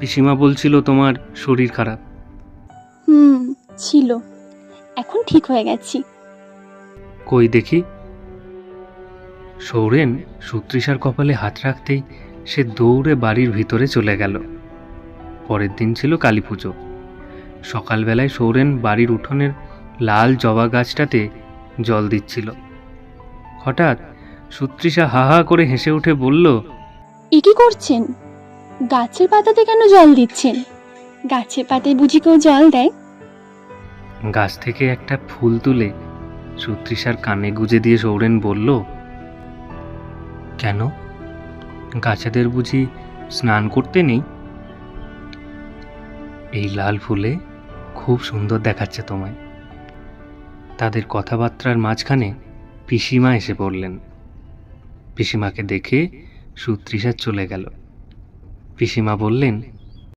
পিসিমা বলছিল তোমার শরীর খারাপ। হুম ছিল। এখন ঠিক হয়ে গেছি। কই দেখি। সৌরেন সুতৃষার কপালে হাত রাখতেই সে দৌড়ে বাড়ির ভিতরে চলে গেল। পরের দিন ছিল কালী পুজো। সকালবেলায় সৌরেন বাড়ির উঠোনের লাল জবা গাছটাতে জল দিচ্ছিল। হঠাৎ সুতৃষা হা হা করে হেসে উঠে বলল এ কি করছেন? গাছের পাতাতে কেন জল দিচ্ছেন? গাছের পাতায় বুঝি কেউ জল দেয়? গাছ থেকে একটা ফুল তুলে সুতৃষার কানে গুজে দিয়ে সৌরেন বলল, কেন? গাছেদের বুঝি স্নান করতে নেই? এই লাল ফুলে খুব সুন্দর দেখাচ্ছে তোমায়। তাদের কথাবার্তার মাঝখানে পিসিমা এসে পড়লেন। পিসিমাকে দেখে সুতৃষা চলে গেল। পিসিমা বললেন